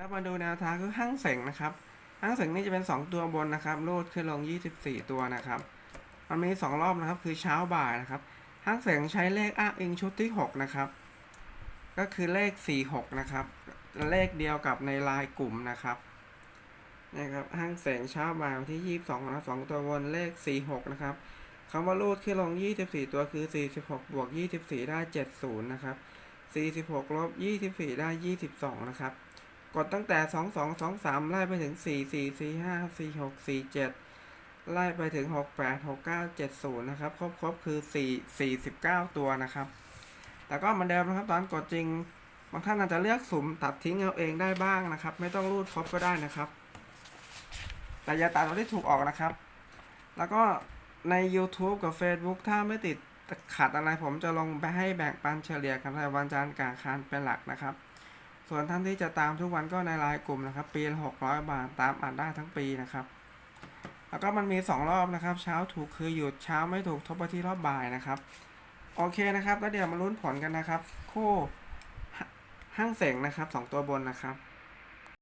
ครับมาดูแนวทางคือห้างเสงนะครับห้างเสงนี่จะเป็น 2 ตัวบนนะครับรูดขึ้นลง 24 ตัวนะครับมันมี 2 รอบนะครับคือเช้าบ่ายนะครับห้างเสงใช้เลขอ้างอิงชุดที่ 6 นะครับ ก็คือเลข 46 นะครับ เลขเดียวกับในลน์กลุ่มนะครับนะครับห้างเสงเช้าบ่ายวันที่ 22นะสองตัวบนเลข 46 นะครับคำว่ารูดขึ้นลง 24 ตัวคือ 46 บวก 24 ได้ 70 นะครับ 46 ลบ 24 ได้ 22 นะครับ กดตั้งแต่ 2 2 2 3 ไล่ไปถึง 4 4 4 5 4 6 4 7 ไล่ไปถึง 6 8 6 9 7 0 นะครับ ครบครบคือ 4 49 ตัวนะครับ แต่ก็เหมือนเดิมนะครับ ตอนกดจริง บางท่านอาจจะเลือกสุ่มตัดทิ้งเอาเองได้บ้างนะครับ ไม่ต้องรูดครบก็ได้นะครับ แต่อย่าตัดเอาที่ถูกออกนะครับ แล้วก็ใน YouTube กับ Facebook ถ้าไม่ติดขัดอะไรผมจะลงไปให้แบ่งปันเฉลี่ยกันในวันจันทร์กลางคารเป็นหลักนะครับ ส่วนท่านที่จะตามทุกวันก็ในรายกลุ่มนะครับ ปีละหกร้อยบาทตามอ่านได้ทั้งปีนะครับ แล้วก็มันมี 2 รอบนะครับ เช้าถูกคือหยุดเช้าไม่ถูกทบไปที่รอบบ่ายนะครับ โอเคนะครับ แล้วเดี๋ยวมาลุ้นผลกันนะครับ คู่ห้างเสงนะครับ 2 ตัวบนนะครับ